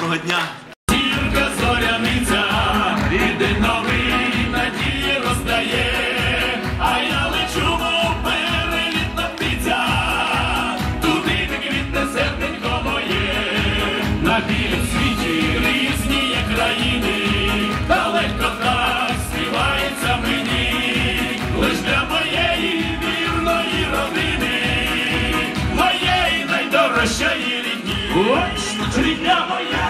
Доброго дня. Зірка зоряниця, іде новий надії роздає, а я лечу, мов перелітна птиця, туди, де квітне серденько моє, на білім світі різні є країни, далеко так співається мені, лиш для моєї вірної родини, моєї найдорожчої рідні. Ой, рідня моя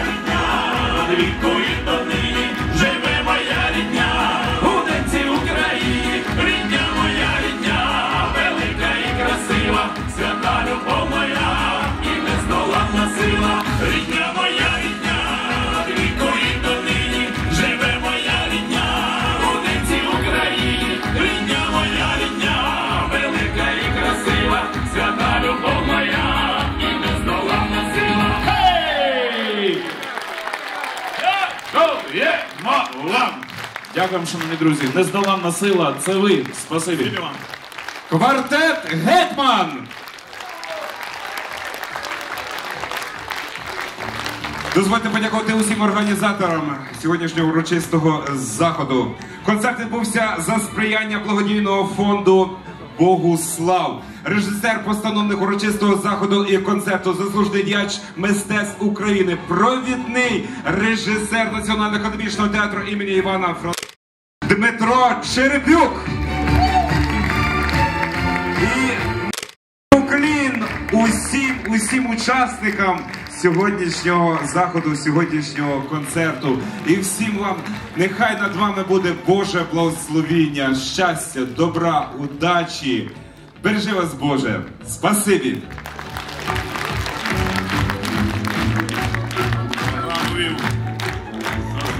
рідня, від Дякуємо, шановні друзі. Нездоланна сила, це ви. Спасибі. Квартет Гетман! Дозвольте подякувати усім організаторам сьогоднішнього урочистого заходу. Концерт відбувся за сприяння благодійного фонду Богуслав. Режисер постановник урочистого заходу і концерту, заслужений діяч мистецтв України, провідний режисер Національного академічного театру імені Івана Франка Дмитро Черепюк. І Уклін усім усім учасникам сьогоднішнього заходу, сьогоднішнього концерту. І всім вам нехай над вами буде Боже благословіння, щастя, добра, удачі. Бережи вас, Боже. Спасибі.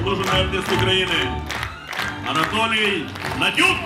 Заслужений артист України Анатолій Надюк.